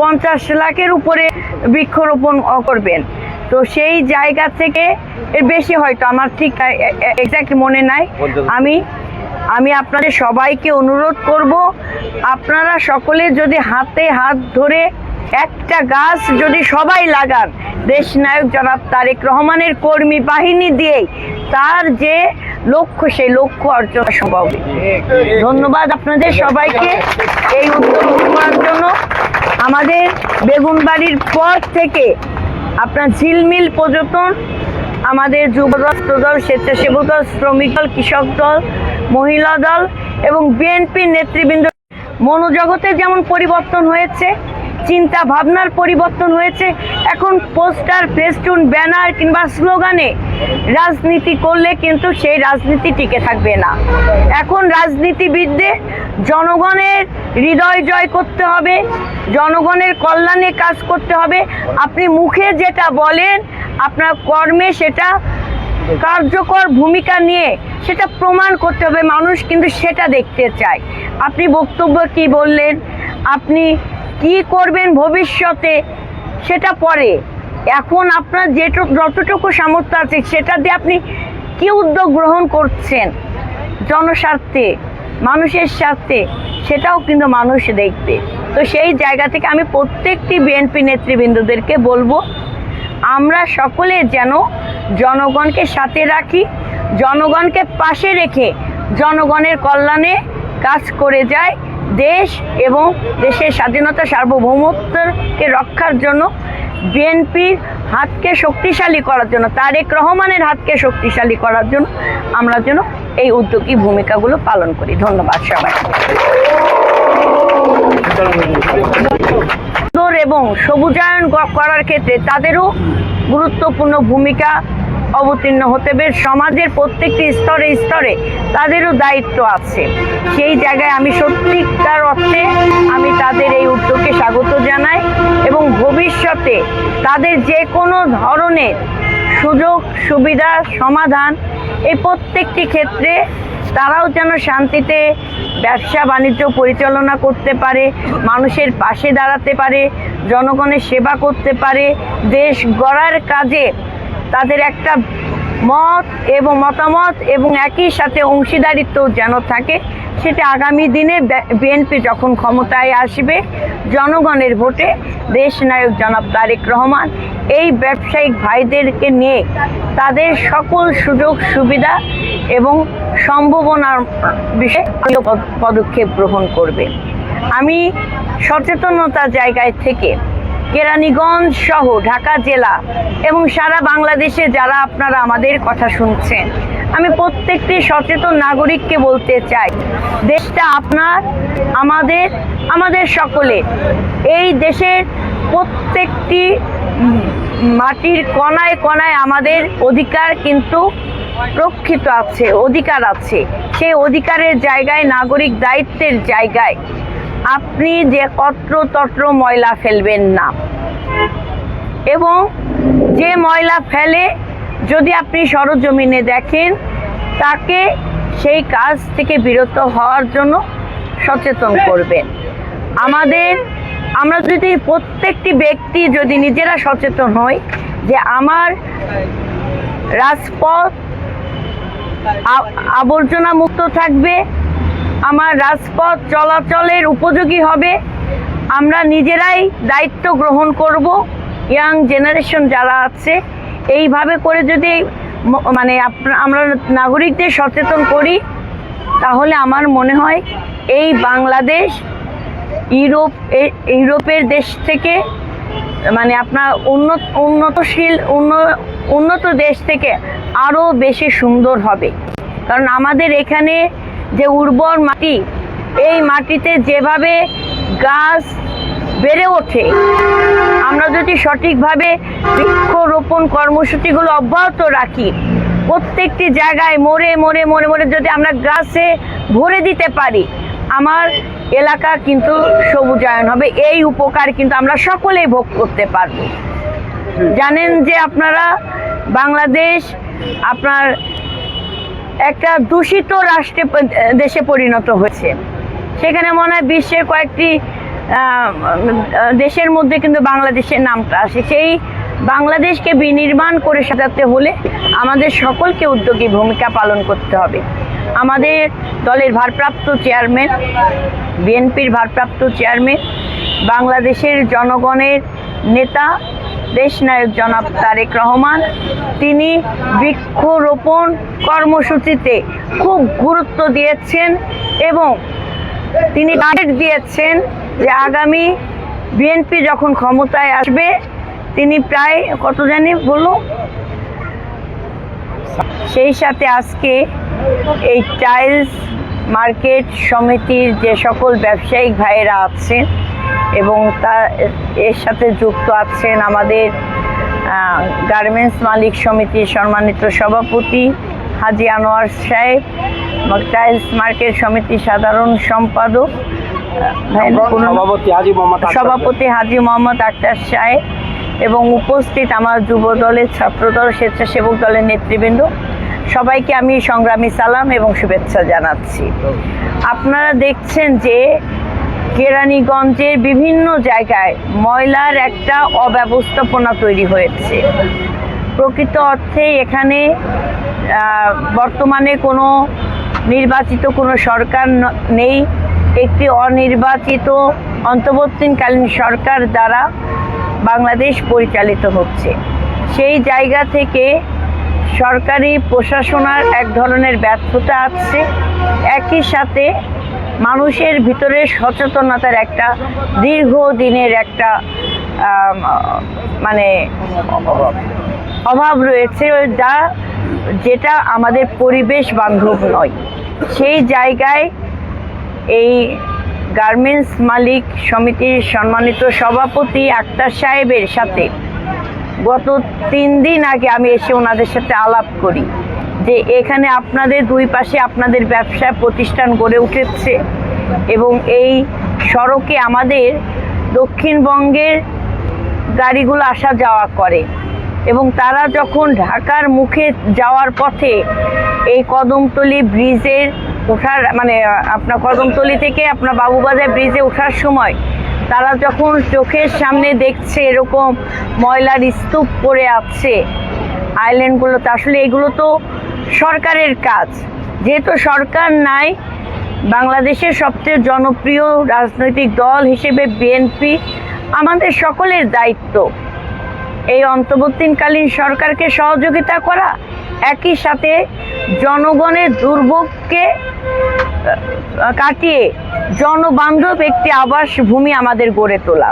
পঞ্চাশ লাখের উপরে বৃক্ষরোপণ করবেন। তো সেই জায়গা থেকে এর বেশি হয়তো আমার ঠিক এক্সাক্ট মনে নাই। আমি আমি আপনাদের সবাইকে অনুরোধ করব আপনারা সকলে যদি হাতে হাত ধরে একটা গাছ যদি সবাই লাগান দেশ নায়ক জনাব তারেক রহমানের কর্মী বাহিনী দিয়েই তার যে লক্ষ্য, সেই লক্ষ্য অর্জন সম্ভব। ধন্যবাদ আপনাদের সবাইকে এই উদ্যোগ জন্য। আমাদের বেগুনবাড়ির পর থেকে আপনার ঝিলমিল পর্যটন, আমাদের যুবদল দল স্বেচ্ছাসেবক দল, শ্রমিক দল, কৃষক দল, মহিলা দল এবং বিএনপির নেতৃবৃন্দ। মনোজগতে যেমন পরিবর্তন হয়েছে চিন্তা ভাবনার পরিবর্তন হয়েছে। এখন পোস্টার, ফেস্টুন, ব্যানার কিংবা স্লোগানে রাজনীতি করলে কিন্তু সেই রাজনীতি টিকে থাকবে না। এখন রাজনীতিবিদদের জনগণের হৃদয় জয় করতে হবে, জনগণের কল্যাণে কাজ করতে হবে। আপনি মুখে যেটা বলেন, আপনার কর্মে সেটা কার্যকর ভূমিকা নিয়ে সেটা প্রমাণ করতে হবে, মানুষ কিন্তু সেটা দেখতে চায়। আপনি বক্তব্য কি বললেন? আপনি কি করবেন ভবিষ্যতে, সেটা পরে। এখন আপনার যেটুকু, যতটুকু সামর্থ্য আছে, সেটা দিয়ে আপনি কি উদ্যোগ গ্রহণ করছেন জনস্বার্থে, মানুষের স্বার্থে, সেটাও কিন্তু মানুষ দেখবে। তো সেই জায়গা থেকে আমি প্রত্যেকটি বিএনপি নেতৃবৃন্দদেরকে বলব, আমরা সকলে যেন জনগণকে সাথে রাখি, জনগণকে পাশে রেখে জনগণের কল্যাণে কাজ করে যায় দেশ এবং দেশের স্বাধীনতা সার্বভৌমত্বকে রক্ষার জন্য বিএনপির হাতকে শক্তিশালী করার জন্য, তারেক রহমানের হাতকে শক্তিশালী করার জন্য আমরা যেন এই উদ্যোগী ভূমিকাগুলো পালন করি। ধন্যবাদ সবাই এবং সবুজায়ন করার ক্ষেত্রে তাদেরও গুরুত্বপূর্ণ ভূমিকা অবতীর্ণ হতে হবে সমাজের প্রত্যেকটি স্তরে স্তরে তাদেরও দায়িত্ব আছে। সেই জায়গায় আমি সত্যিকার অর্থে আমি তাদের এই উদ্যোগকে স্বাগত জানাই এবং ভবিষ্যতে তাদের যে কোনো ধরনের সুযোগ, সুবিধা, সমাধান এই প্রত্যেকটি ক্ষেত্রে তারাও যেন শান্তিতে ব্যবসা বাণিজ্য পরিচালনা করতে পারে, মানুষের পাশে দাঁড়াতে পারে, জনগণের সেবা করতে পারে, দেশ গড়ার কাজে তাদের একটা মত এবং মতামত এবং একই সাথে অংশীদারিত্ব যেন থাকে, সেটা আগামী দিনে বিএনপি যখন ক্ষমতায় আসবে, জনগণের ভোটে দেশ নায়ক জনাব তারেক রহমান এই ব্যবসায়িক ভাইদেরকে নিয়ে তাদের সকল সুযোগ, সুবিধা এবং সম্ভাবনার বিষয়ে পদ- পদক্ষেপ গ্রহণ করবে। আমি সচেতনতা জায়গায় থেকে কেরানীগঞ্জ সহ ঢাকা জেলা এবং সারা বাংলাদেশে যারা আপনারা আমাদের কথা শুনছেন, আমি প্রত্যেকটি সচেতন নাগরিককে বলতে চাই, দেশটা আপনার, আমাদের আমাদের সকলে। এই দেশের প্রত্যেকটি মাটির কণায় কণায় আমাদের অধিকার কিন্তু রক্ষিত আছে, অধিকার আছে। সেই অধিকারের জায়গায়, নাগরিক দায়িত্বের জায়গায় আপনি যে অত্র তত্র ময়লা ফেলবেন না। এবং যে ময়লা ফেলে যদি আপনি সরজমিনে দেখেন, তাকে সেই কাজ থেকে বিরত হওয়ার জন্য সচেতন করবেন। আমাদের, আমরা যদি প্রত্যেকটি ব্যক্তি যদি নিজেরা সচেতন হই যে আমার রাজপথ আবর্জনা মুক্ত থাকবে আমার রাজপথ চলাচলের উপযোগী হবে। আমরা নিজেরাই দায়িত্ব গ্রহণ করব, ইয়াং জেনারেশন যারা আছে। এইভাবে করে যদি মানে আমরা নাগরিকদের সচেতন করি, তাহলে আমার মনে হয় এই বাংলাদেশ ইউরোপ ইউরোপের দেশ থেকে মানে আপনার উন্নত, উন্নতশীল, উন্ন- উন্নত দেশ থেকে আরও বেশি সুন্দর হবে। কারণ আমাদের এখানে যে উর্বর মাটি, এই মাটিতে যেভাবে গাছ বেড়ে ওঠে, আমরা যদি সঠিকভাবে বৃক্ষরোপণ কর্মসূচিগুলো অব্যাহত রাখি, প্রত্যেকটি জায়গায় মোড়ে মোড়ে মোড়ে মোড়ে যদি আমরা গাছে ভরে দিতে পারি, আমার এলাকা কিন্তু সবুজায়ন হবে। এই উপকার কিন্তু আমরা সকলেই ভোগ করতে পারব। জানেন যে আপনারা বাংলাদেশ, আপনার একটা দূষিত রাষ্ট্রে দেশে পরিণত হয়েছে। সেখানে মনে হয় বিশ্বের কয়েকটি দেশের মধ্যে কিন্তু বাংলাদেশের নামটা আসে। সেই বাংলাদেশকে বিনির্মাণ করে সাজাতে হলে আমাদের সকলকে উদ্যোগী ভূমিকা পালন করতে হবে। আমাদের দলের ভারপ্রাপ্ত চেয়ারম্যান, বিএনপির ভারপ্রাপ্ত চেয়ারম্যান, বাংলাদেশের জনগণের নেতা দেশনায়ক জনাব তারেক রহমান। তিনি বৃক্ষরোপণ কর্মসূচিতে খুব গুরুত্ব দিয়েছেন এবং তিনি টার্গেট দিয়েছেন যে আগামী বিএনপি যখন ক্ষমতায় আসবে, তিনি প্রায় কত জানি বলল সেই সাথে আজকে এই টাইলস মার্কেট সমিতির যে সকল ব্যবসায়িক ভাইয়েরা আছেন এবং তার এর সাথে যুক্ত আছেন আমাদের গার্মেন্টস মালিক সমিতির সম্মানিত সভাপতি হাজি আনোয়ার সাহেব টাইলস মার্কেট সমিতি সাধারণ সম্পাদক সভাপতি হাজি মোহাম্মদ আক্তার সাহেব। এবং উপস্থিত আমার যুব দলের ছাত্রদল স্বেচ্ছাসেবক দলের নেতৃবৃন্দ। সবাইকে আমি সংগ্রামী সালাম এবং শুভেচ্ছা জানাচ্ছি। আপনারা দেখছেন যে কেরানীগঞ্জের বিভিন্ন জায়গায় ময়লার একটা অব্যবস্থাপনা তৈরি হয়েছে। প্রকৃত অর্থে এখানে বর্তমানে কোনো নির্বাচিত কোনো সরকার নেই। একটি অনির্বাচিত, অন্তর্বর্তীকালীন সরকার দ্বারা বাংলাদেশ পরিচালিত হচ্ছে। সেই জায়গা থেকে সরকারি প্রশাসনার এক ধরনের ব্যর্থতা আছে। একই সাথে মানুষের ভিতরে সচেতনতার একটা দীর্ঘদিনের একটা মানে অভাব রয়েছে যা, যেটা আমাদের পরিবেশ বান্ধব নয়। সেই জায়গায় এই গার্মেন্টস মালিক সমিতির সম্মানিত সভাপতি আক্তার সাহেবের সাথে গত তিন দিন আগে আমি এসে ওনাদের সাথে আলাপ করি। যে এখানে আপনাদের দুই পাশে আপনাদের ব্যবসা প্রতিষ্ঠান গড়ে উঠেছে এবং এই সড়কে আমাদের দক্ষিণবঙ্গের গাড়িগুলো আসা যাওয়া করে এবং তারা যখন ঢাকার মুখে যাওয়ার পথে এই কদমতলি ব্রিজের ওঠার মানে আপনার কদমতলি থেকে আপনার বাবুবাজার ব্রিজে ওঠার সময় তারা যখন চোখের সামনে দেখছে এরকম ময়লার স্তূপ পড়ে আছে আইল্যান্ডগুলোতে, আসলে এগুলো তো সরকারের কাজ। যেহেতু সরকার নাই, বাংলাদেশের সবচেয়ে জনপ্রিয় রাজনৈতিক দল হিসেবে বিএনপি, আমাদের সকলের দায়িত্ব এই অন্তর্বর্তীকালীন সরকারকে সহযোগিতা করা। একই সাথে জনগণের দুর্ভোগকে কাটিয়ে জনবান্ধব একটি আবাস ভূমি আমাদের গড়ে তোলা।